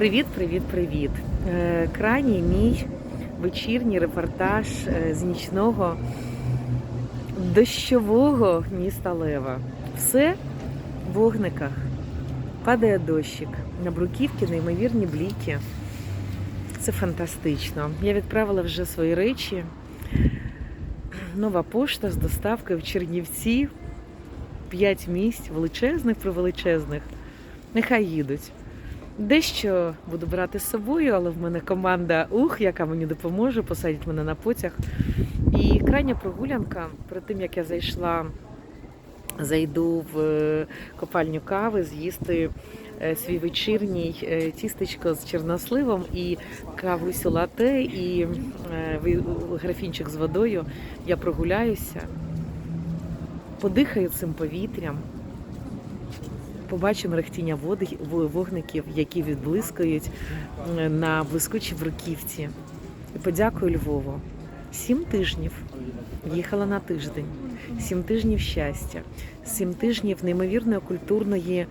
Привіт, привіт, привіт. Е, Крайній мій вечірній репортаж е, з нічного дощового міста Лева. Все в вогниках. Падає дощик. На бруківки неймовірні бліки. Це фантастично. Я відправила вже свої речі. Нова пошта з доставкою в Чернівці. П'ять місць, величезних превеличезних. Нехай їдуть. Дещо буду брати з собою, але в мене команда ух, яка мені допоможе, посадить мене на потяг. І крайня прогулянка, перед тим як я зайшла, зайду в е, копальню кави, з'їсти е, свій вечірній е, тістечко з чорносливом і кавусю лате, і графінчик з водою. Я прогуляюся, подихаю цим повітрям. Побачимо рехтіння вогників, які відблискують е, на блискучій бруківці. І подякую Львову. Сім тижнів їхала на тиждень, сім тижнів щастя, сім тижнів неймовірної культурної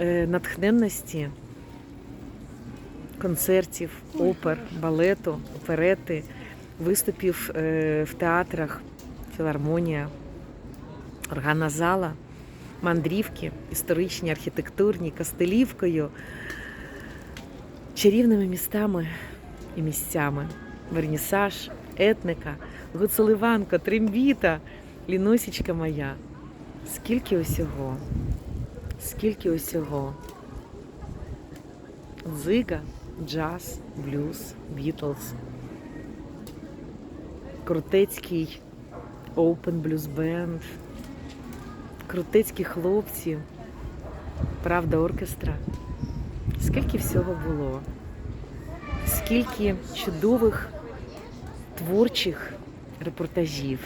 е, натхненності, концертів, опер, балету, оперети, виступів е, в театрах, філармонія, органна зала мандрівки, історичні, архітектурні, Кастелівкою, чарівними містами і місцями. Вернісаж, етника, Гуцеливанка, Трембіта, Ліносічка моя. Скільки усього, скільки усього. Дзига, джаз, блюз, Бітлз, Крутецький Open Blues Band, крутецькі хлопці, правда оркестра. Скільки всього було, скільки чудових творчих репортажів,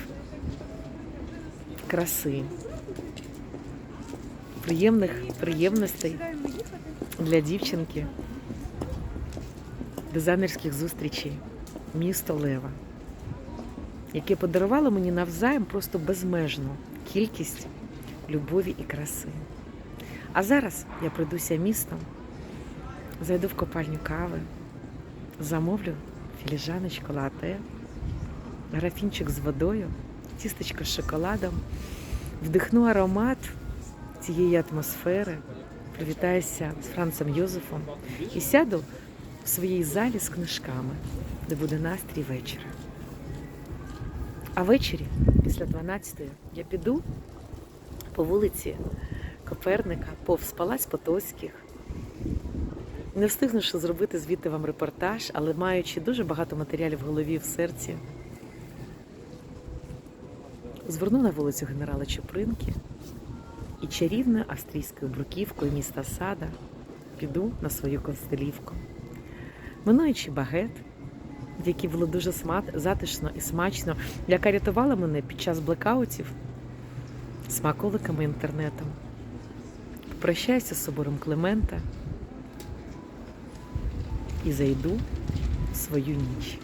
краси, приємних приємностей для дівчинки, дизайнерських зустрічей, місто Лева, яке подарувало мені навзаєм просто безмежну кількість любові і краси. А зараз я пройдуся містом, зайду в копальню кави, замовлю філіжаночку лате, графінчик з водою, тістечко з шоколадом, вдихну аромат цієї атмосфери, привітаюся з Францем Йозефом і сяду в своїй залі з книжками, де буде настрій вечора. А ввечері, після 12-ї, я піду по вулиці Коперника, повз Палаць Потоцьких. Не встигну ще зробити звідти вам репортаж, але маючи дуже багато матеріалів в голові в серці, зверну на вулицю генерала Чупринки і чарівною австрійською бруківкою міста Сада піду на свою констелівку. Минуючи багет, в якій було дуже затишно і смачно, яка рятувала мене під час блекаутів, смаколиками інтернетом. Попрощаюся з собором Климента і зайду в свою ніч,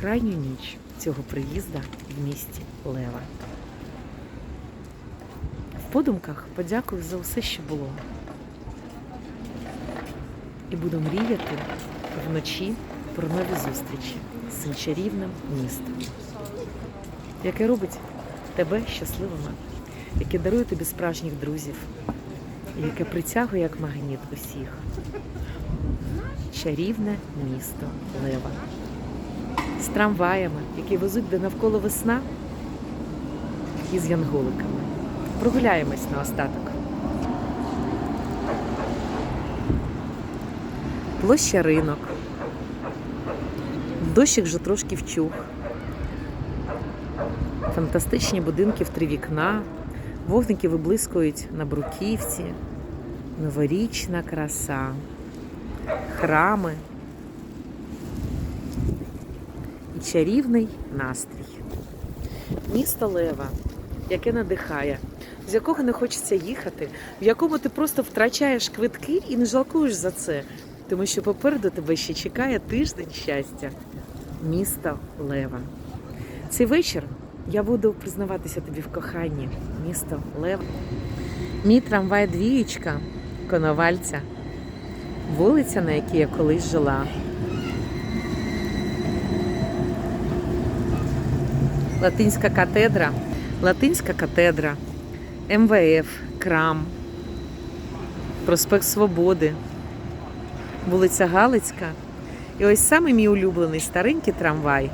крайню ніч цього приїзда в місті Лева. В подумках подякую за все, що було. І буду мріяти вночі про нові зустрічі з чарівним містом, яке робить тебе щасливими яке дарує тобі справжніх друзів, яке притягує як магніт усіх. Чарівне місто Лева. З трамваями, які везуть де навколо весна, і з янголиками. Прогуляємось на остаток. Площа ринок. Дощик вже трошки вчух. Фантастичні будинки в три вікна, Вогники виблискують на бруківці, новорічна краса, храми і чарівний настрій. Місто Лева, яке надихає, з якого не хочеться їхати, в якому ти просто втрачаєш квитки і не жалкуєш за це, тому що попереду тебе ще чекає тиждень щастя. Місто Лева. Цей вечір я буду признаватися тобі в коханні, місто Лев. Мій трамвай двієчка, коновальця. вулиця, на якій я колись жила. Латинська катедра, Латинська катедра, МВФ, Крам, Проспект Свободи, вулиця Галицька. І ось саме мій улюблений старенький трамвай.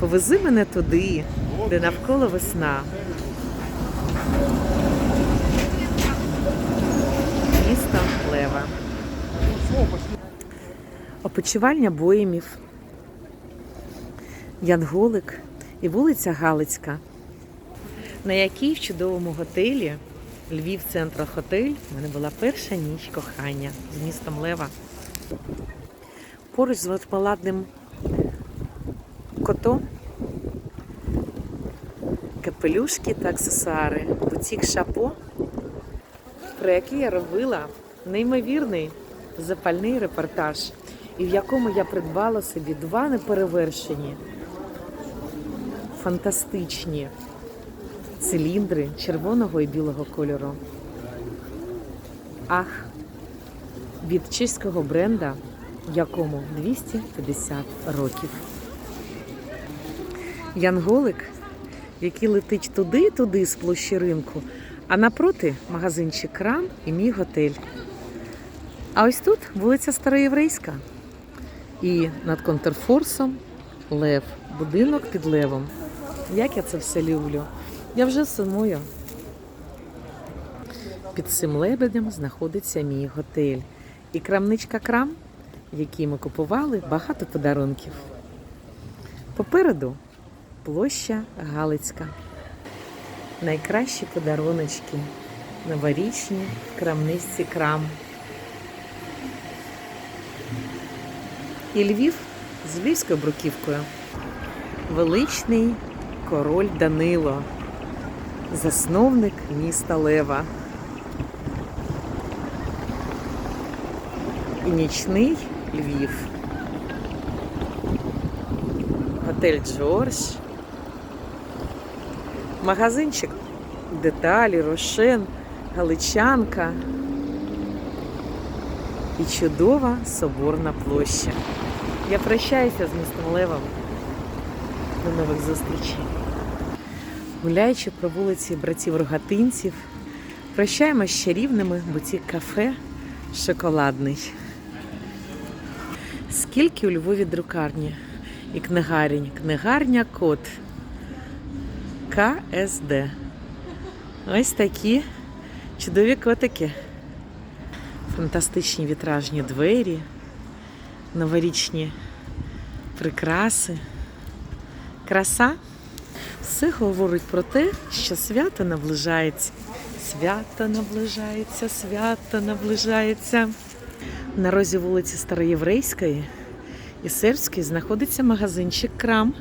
Повези мене туди, де навколо весна. Місто Лева. Опочивальня боємів, Янголик і вулиця Галицька, на якій в чудовому готелі Львів Центра Хотель в мене була перша ніч кохання з містом Лева. Поруч з мармеладним котом капелюшки та аксесуари, бутік Шапо, про який я робила неймовірний запальний репортаж, і в якому я придбала собі два неперевершені, фантастичні циліндри червоного і білого кольору. Ах, від чеського бренда, якому 250 років. Янголик, який летить туди-туди з площі ринку, а напроти магазинчик крам і мій готель. А ось тут вулиця Староєврейська. І над контрфорсом лев, будинок під левом. Як я це все люблю. Я вже сумую. Під цим лебедем знаходиться мій готель. І крамничка крам, в якій ми купували багато подарунків. Попереду площа Галицька. Найкращі подаруночки новорічні в крамничці крам. І Львів з львівською бруківкою. Величний король Данило, засновник міста Лева. І нічний Львів. Готель Джордж. Магазинчик деталі, Рошен, Галичанка і чудова соборна площа. Я прощаюся з містом Левом. До нових зустрічей. Гуляючи по вулиці братів Рогатинців, прощаємось з чарівними бутік кафе Шоколадний. Скільки у Львові друкарні і книгарень. Книгарня Код. КСД. Ось такі чудові котики. Фантастичні вітражні двері, новорічні прикраси. Краса. Все говорить про те, що свято наближається. Свято наближається, свято наближається. На розі вулиці Староєврейської і Сербської знаходиться магазинчик Крам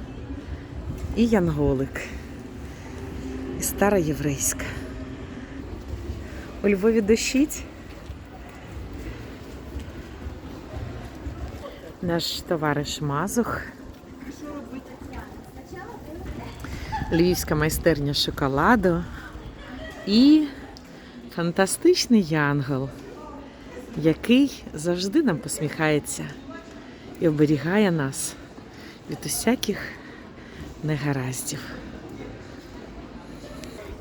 і Янголик. І Староєврейська. У Львові дощить. Наш товариш Мазух. Львівська майстерня шоколаду і фантастичний янгол, який завжди нам посміхається і оберігає нас від усяких негараздів.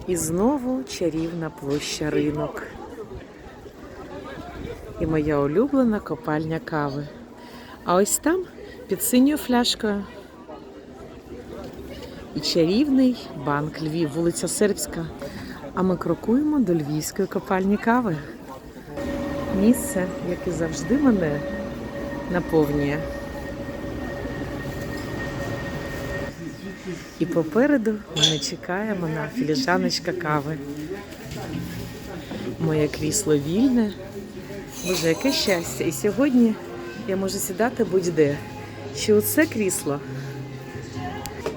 І знову чарівна площа ринок. І моя улюблена копальня кави. А ось там під синьою фляшкою і чарівний банк Львів, вулиця Сербська. А ми крокуємо до львівської копальні кави. Місце, яке завжди мене наповнює. І попереду мене чекає вона філіжаночка кави. Моє крісло вільне. Боже, яке щастя! І сьогодні я можу сідати будь-де. Чи у це крісло,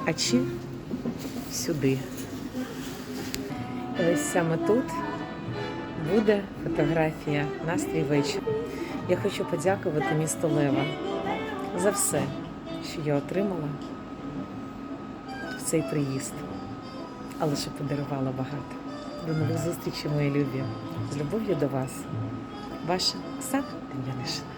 а чи сюди. І ось саме тут буде фотографія настрій вечір. Я хочу подякувати місту Лева за все, що я отримала цей приїзд, але що подарувала багато. До нових зустрічей, мої любі. З любов'ю до вас. Ваша Оксана Дем'янишина.